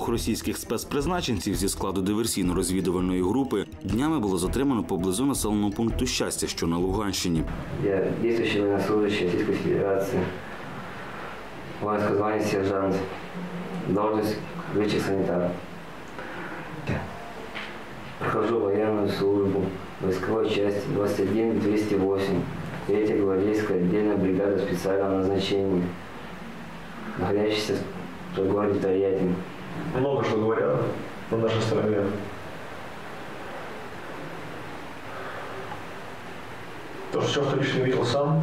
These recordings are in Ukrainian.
Двох російських спецпризначенців зі складу диверсійно-розвідувальної групи днями було затримано поблизу населеного пункту щастя, що на Луганщині. Я действующий военнослужащий Российской Федерации. Воинское звание сержант. Должность летчик санитар. Прохожу военную службу. Войсковой часть 21-208. Третья гвардейская отдельная бригада специального назначения. Находящаяся в городе Тольятти. Много что говорят на нашей стороне. То, что, что лично видел сам,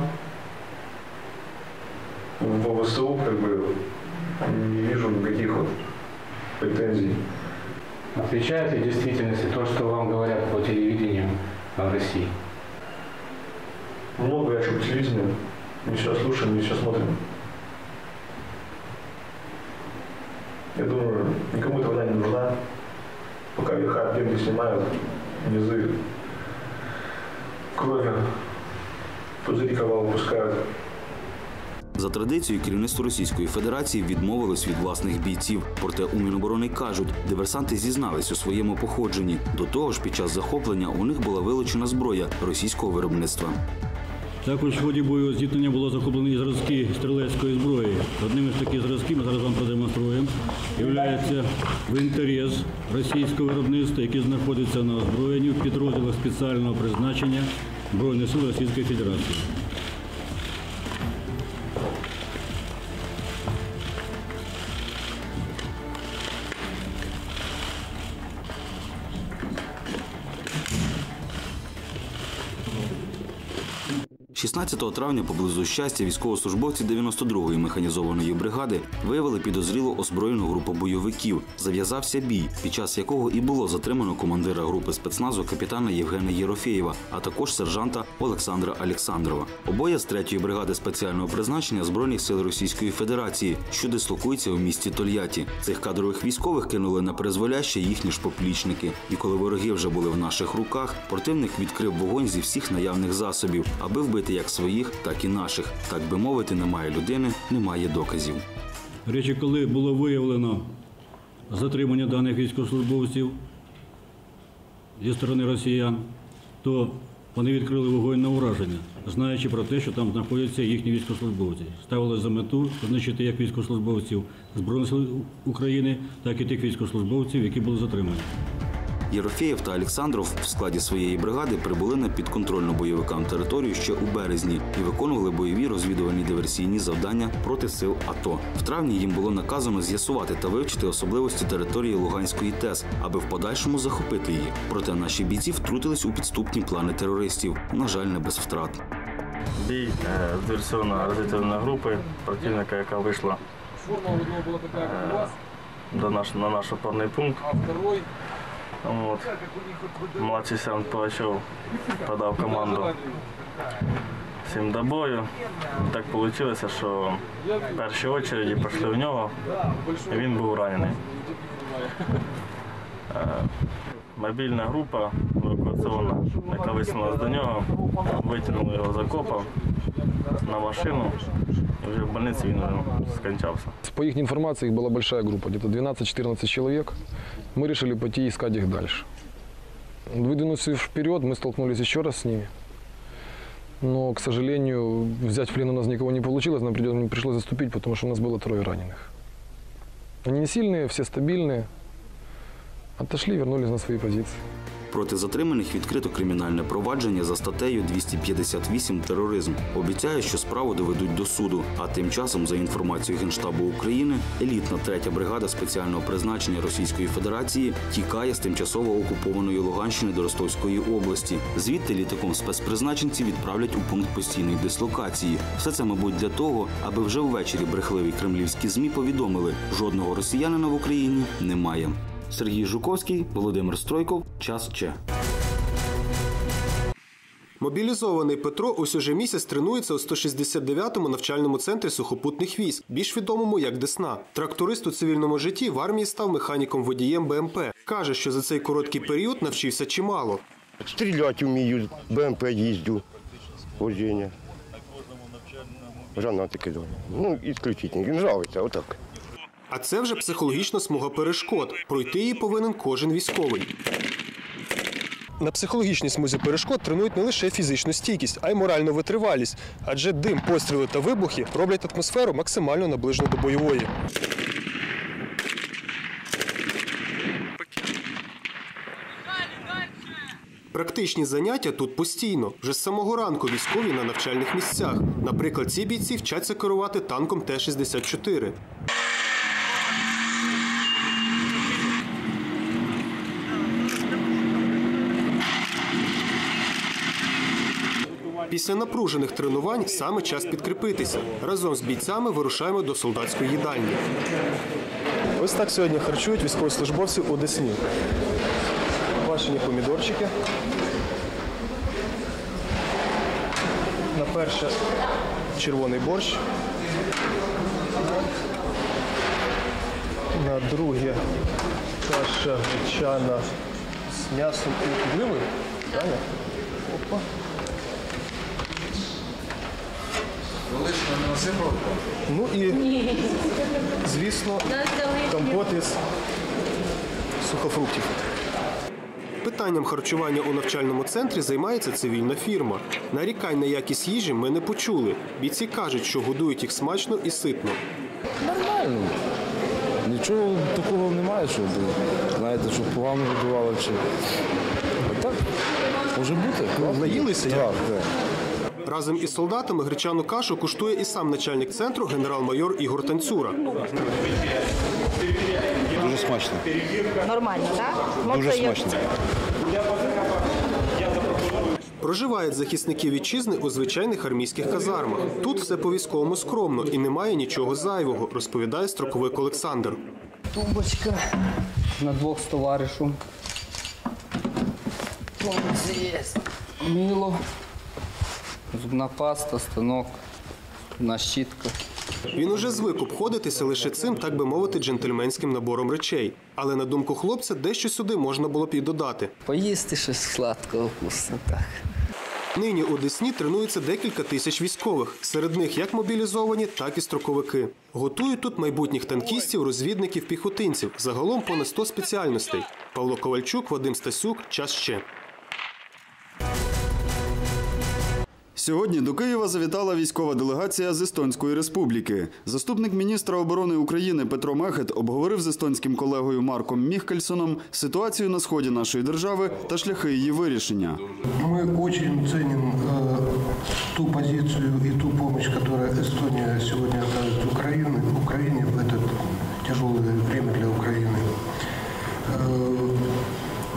в ВСУ как бы не вижу никаких вот претензий. Отвечает ли действительности то, что вам говорят по телевидению в России? Много я что по телевидению. Не все слушаем, не все смотрим. Я думаю, никому эта война не нужна. Пока верха деньги снимают, низы крови, пузыри кого выпускают. За традицією, керівництво Російської Федерації відмовилось від власних бійців. Проте у Міноборони кажуть, диверсанти зізнались у своєму походженні. До того ж, під час захоплення у них була вилучена зброя російського виробництва. Також в ході бойового зіткнення було захоплені зразки стрілецької зброї. Одним із таких зразків ми зараз вам продемонструємо. Являється винторез російського виробництва, який знаходиться на озброєнні в підрозділах спеціального призначення Збройних сил Російської Федерації. – 16 травня поблизу щастя військовослужбовці 92-ї механізованої бригади виявили підозріло озброєну групу бойовиків. Зав'язався бій, під час якого і було затримано командира групи спецназу капітана Євгена Єрофєєва, а також сержанта Олександра Олександрова. Обоє з 3-ї бригади спеціального призначення збройних сил Російської Федерації, що дислокується у місті Тольятті. Цих кадрових військових кинули на призволяще їхні ж поплічники. І коли вороги вже були в наших руках, противник відкрив вогонь зі всіх наявних засобів, аби вбити як своїх, так і наших. Так би мовити, немає людини, немає доказів. Речі, коли було виявлено затримання даних військовослужбовців зі сторони росіян, то вони відкрили вогонь на ураження, знаючи про те, що там знаходяться їхні військовослужбовці. Ставили за мету знищити як військовослужбовців Збройних сил України, так і тих військовослужбовців, які були затримані. Єрофєєв та Олександров в складі своєї бригади прибули на підконтрольну бойовикам територію ще у березні і виконували бойові розвідувальні диверсійні завдання проти сил АТО. В травні їм було наказано з'ясувати та вивчити особливості території Луганської ТЕС, аби в подальшому захопити її. Проте наші бійці втрутились у підступні плани терористів. На жаль, не без втрат. Бій е, диверсійно-розвідувальної групи противника, яка вийшла е, до наш, на наш опорний пункт. От. Молодший сержант Палачов подав команду всім до бою. Так вийшло, що в першій очереді пішли в нього, і він був ранений. Е, Мобільна група евакуаційна, яка висунулася до нього, витягнули його з окопа на машину, і вже в больниці він вже скончався. По их информации, их была большая группа, где-то 12-14 человек. Мы решили пойти искать их дальше. Выдвинувшись вперед, мы столкнулись еще раз с ними. Но, к сожалению, взять в плен у нас никого не получилось, нам придет- пришлось заступить, потому что у нас было трое раненых. Они не сильные, все стабильные. Отошли, вернулись на свои позиции. Проти затриманих відкрито кримінальне провадження за статтею 258 тероризм. Обіцяє, що справу доведуть до суду. А тим часом, за інформацією Генштабу України, елітна третя бригада спеціального призначення Російської Федерації тікає з тимчасово окупованої Луганщини до Ростовської області. Звідти літаком спецпризначенці відправлять у пункт постійної дислокації. Все це, мабуть, для того, аби вже ввечері брехливі кремлівські змі повідомили, жодного росіянина в Україні немає. Сергій Жуковський, Володимир Стройков. Час Че. Мобілізований Петро ось уже місяць тренується у 169-му навчальному центрі сухопутних військ, більш відомому як Десна. Тракторист у цивільному житті в армії став механіком водієм БМП. Каже, що за цей короткий період навчився чимало. Стріляти вмію, БМП їздю, вождення. Гранати кидав. Ну, ісключительно. Нравиться, отак. А це вже психологічна смуга перешкод. Пройти її повинен кожен військовий. На психологічній смузі перешкод тренують не лише фізичну стійкість, а й моральну витривалість. Адже дим, постріли та вибухи роблять атмосферу максимально наближену до бойової. Практичні заняття тут постійно. Вже з самого ранку військові на навчальних місцях. Наприклад, ці бійці вчаться керувати танком Т-64. Після напружених тренувань саме час підкріпитися. Разом з бійцями вирушаємо до солдатської їдальні. Ось так сьогодні харчують військовослужбовці у Десні. Квашені помідорчики. На перше червоний борщ. На друге каша гречана з м'ясом і підливою. Правильно? Опа. Ну і, звісно, компот із сухофруктів. Питанням харчування у навчальному центрі займається цивільна фірма. Нарікань на якість їжі ми не почули. Бійці кажуть, що годують їх смачно і ситно. Нормально. Нічого такого немає, що знаєте, що погано годували чи. А так, може бути. наїлися. Так, так. Разом із солдатами гречану кашу куштує і сам начальник центру генерал-майор Ігор Танцюра. Дуже смачно. Нормально, так? Дуже смачно. Проживають захисники вітчизни у звичайних армійських казармах. Тут все по-військовому скромно і немає нічого зайвого, розповідає строковик Олександр. Тумбочка на двох з товаришем. Мило, зубна паста, станок, одна щітка. Він уже звик обходитися лише цим, так би мовити, джентльменським набором речей. Але на думку хлопця, дещо сюди можна було б і додати. Поїсти щось сладкого, вкусно, так. Нині у Десні тренується декілька тисяч військових. Серед них як мобілізовані, так і строковики. Готують тут майбутніх танкістів, розвідників, піхотинців. Загалом понад 100 спеціальностей. Павло Ковальчук, Вадим Стасюк. Час ще. Сьогодні до Києва завітала військова делегація з Естонської республіки. Заступник міністра оборони України Петро Мехет обговорив з естонським колегою Марком Міхкельсоном ситуацію на сході нашої держави та шляхи її вирішення. Мы очень ценим э, ту позицию и ту помощь, которую Эстония сегодня оказывает Украине, Украине в это тяжелое время для Украины. Э,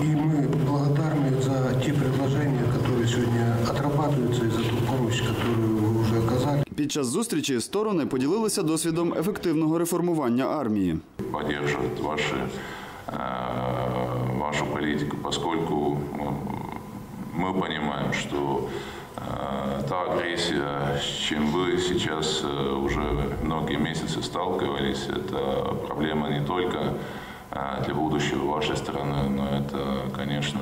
и мы благодарны за те предложения, которые сегодня отрабатываются, и за ту помощь, которую вы уже оказали. Під час зустрічі сторони поділилися досвідом ефективного реформування армії. поддерживает ваши, э, вашу политику, поскольку э, мы понимаем, что э, та агрессия, с чем вы сейчас э, уже многие месяцы сталкивались, это проблема не только э, для будущего вашей страны, но это, конечно,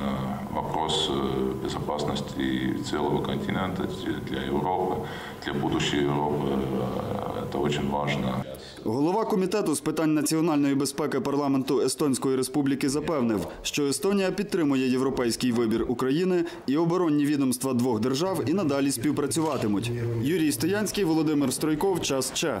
вопрос э, безопасности целого континента, для Европы, для будущей Европы. Э, Это очень важно. Голова комітету з питань національної безпеки парламенту Естонської республіки запевнив, що Естонія підтримує європейський вибір України і оборонні відомства двох держав і надалі співпрацюватимуть. Юрій Стоянський, Володимир Стройков. Час Че.